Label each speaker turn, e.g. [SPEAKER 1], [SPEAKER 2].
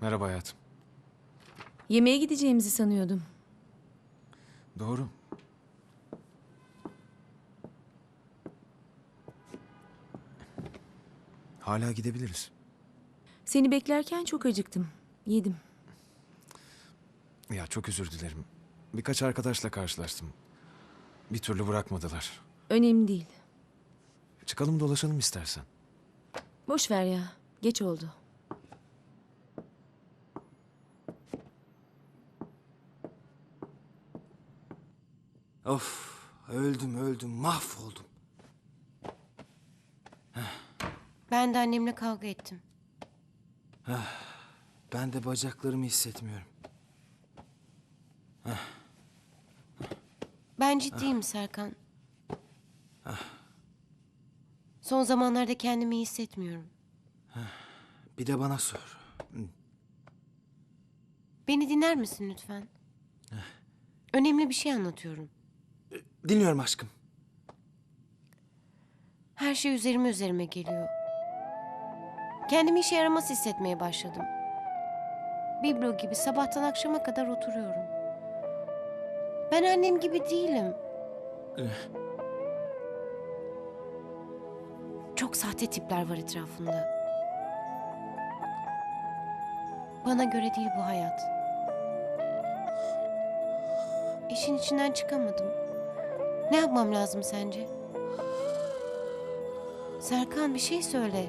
[SPEAKER 1] Merhaba hayatım.
[SPEAKER 2] Yemeğe gideceğimizi sanıyordum.
[SPEAKER 1] Doğru. Hala gidebiliriz.
[SPEAKER 2] Seni beklerken çok acıktım. Yedim.
[SPEAKER 1] Ya çok özür dilerim. Birkaç arkadaşla karşılaştım. Bir türlü bırakmadılar.
[SPEAKER 2] Önemli değil.
[SPEAKER 1] Çıkalım dolaşalım istersen.
[SPEAKER 2] Boş ver ya. Geç oldu.
[SPEAKER 3] Of öldüm öldüm mahvoldum.
[SPEAKER 4] Ben de annemle kavga ettim.
[SPEAKER 3] Ben de bacaklarımı hissetmiyorum.
[SPEAKER 4] Ben ciddiyim Serkan. Son zamanlarda kendimi iyi hissetmiyorum.
[SPEAKER 3] Bir de bana sor.
[SPEAKER 4] Beni dinler misin lütfen? Önemli bir şey anlatıyorum.
[SPEAKER 3] Dinliyorum aşkım.
[SPEAKER 4] Her şey üzerime üzerime geliyor. Kendimi işe yaramaz hissetmeye başladım. Biblo gibi sabahtan akşama kadar oturuyorum. Ben annem gibi değilim. Çok sahte tipler var etrafımda. Bana göre değil bu hayat. İşin içinden çıkamadım. Ne yapmam lazım sence? Serkan bir şey söyle.